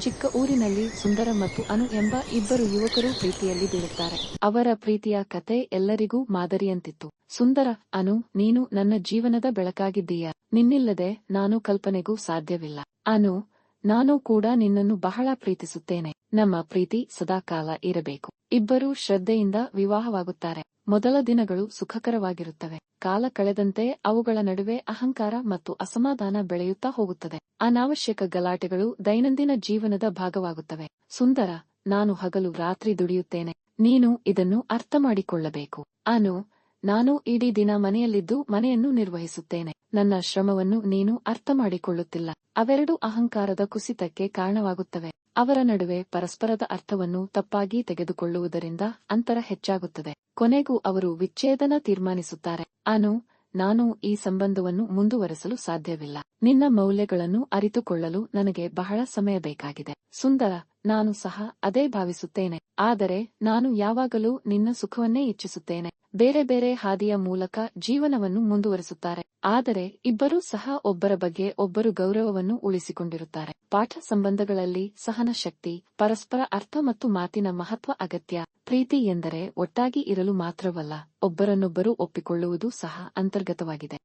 ಚಿಕ್ಕ ಊರಿನಲ್ಲಿ ಸುಂದರ ಮತ್ತು ಅನು ಎಂಬ ಇಬ್ಬರು ಯುವಕರು ಪ್ರೀತಿಯಲ್ಲಿ ಬೀಳುತ್ತಾರೆ. ಅವರ ಪ್ರೀತಿಯ ಕತೆ ಎಲ್ಲರಿಗೂ ಮಾದರಿಯಂತಿತ್ತು. ಸುಂದರ, ಅನು, ನೀನು ನನ್ನ ಜೀವನದ ಬೆಳಕಾಗಿದ್ದೀಯ. ನಿನ್ನಿಲ್ಲದೆ ನಾನು ಕಲ್ಪನೆಗೂ ಸಾಧ್ಯವಿಲ್ಲ. ಅನು, ನಾನು ಕೂಡ ನಿನ್ನನ್ನು ಬಹಳ ಪ್ರೀತಿಸುತ್ತೇನೆ. ನಮ್ಮ ಪ್ರೀತಿ ಸದಾಕಾಲ ಇರಬೇಕು. ಇಬ್ಬರೂ ಶ್ರದ್ಧೆಯಿಂದ ವಿವಾಹವಾಗುತ್ತಾರೆ. ಮೊದಲ ದಿನಗಳು ಸುಖಕರವಾಗಿರುತ್ತವೆ. ಕಾಲ ಕಳೆದಂತೆ ಅವುಗಳ ನಡುವೆ ಅಹಂಕಾರ ಮತ್ತು ಅಸಮಾಧಾನ ಬೆಳೆಯುತ್ತಾ ಹೋಗುತ್ತದೆ. ಅನಾವಶ್ಯಕ ಗಲಾಟೆಗಳು ದೈನಂದಿನ ಜೀವನದ ಭಾಗವಾಗುತ್ತವೆ. ಸುಂದರ, ನಾನು ಹಗಲು ರಾತ್ರಿ ದುಡಿಯುತ್ತೇನೆ. ನೀನು ಇದನ್ನು ಅರ್ಥ ಮಾಡಿಕೊಳ್ಳಬೇಕು ಅನು, ನಾನು ಇಡೀ ದಿನ ಮನೆಯಲ್ಲಿದ್ದು ಮನೆಯನ್ನು ನಿರ್ವಹಿಸುತ್ತೇನೆ. ನನ್ನ ಶ್ರಮವನ್ನು ನೀನು ಅರ್ಥ ಮಾಡಿಕೊಳ್ಳುತ್ತಿಲ್ಲ ಅವೆರಡು ಅಹಂಕಾರದ ಕುಸಿತಕ್ಕೆ ಕಾರಣವಾಗುತ್ತವೆ. ಅವರ ನಡುವೆ ಪರಸ್ಪರದ ಅರ್ಥವನ್ನು ತಪ್ಪಾಗಿ ತೆಗೆದುಕೊಳ್ಳುವುದರಿಂದ ಅಂತರ ಹೆಚ್ಚಾಗುತ್ತದೆ. ಕೊನೆಗೂ ಅವರು ವಿಚ್ಛೇದನ ತೀರ್ಮಾನಿಸುತ್ತಾರೆ. ಅನು, ನಾನು ಈ ಸಂಬಂಧವನ್ನು ಮುಂದುವರೆಸಲು ಸಾಧ್ಯವಿಲ್ಲ. ನಿನ್ನ ಮೌಲ್ಯಗಳನ್ನು ಅರಿತುಕೊಳ್ಳಲು ನನಗೆ ಬಹಳ ಸಮಯ ಬೇಕಾಗಿದೆ. ಸುಂದರ, ನಾನು ಸಹ ಅದೇ ಭಾವಿಸುತ್ತೇನೆ. ಆದರೆ ನಾನು ಯಾವಾಗಲೂ ನಿನ್ನ ಸುಖವನ್ನೇ ಇಚ್ಛಿಸುತ್ತೇನೆ. ಬೇರೆ ಬೇರೆ ಹಾದಿಯ ಮೂಲಕ ಜೀವನವನ್ನು ಮುಂದುವರೆಸುತ್ತಾರೆ. ಆದರೆ ಇಬ್ಬರೂ ಸಹ ಒಬ್ಬರ ಬಗ್ಗೆ ಒಬ್ಬರು ಗೌರವವನ್ನು ಉಳಿಸಿಕೊಂಡಿರುತ್ತಾರೆ. ಪಾಠ ಸಂಬಂಧಗಳಲ್ಲಿ ಸಹನ ಶಕ್ತಿ, ಪರಸ್ಪರ ಅರ್ಥ ಮತ್ತು ಮಾತಿನ ಮಹತ್ವ ಅಗತ್ಯ. ಪ್ರೀತಿ ಎಂದರೆ ಒಟ್ಟಾಗಿ ಇರಲು ಮಾತ್ರವಲ್ಲ, ಒಬ್ಬರನ್ನೊಬ್ಬರು ಒಪ್ಪಿಕೊಳ್ಳುವುದು ಸಹ ಅಂತರ್ಗತವಾಗಿದೆ.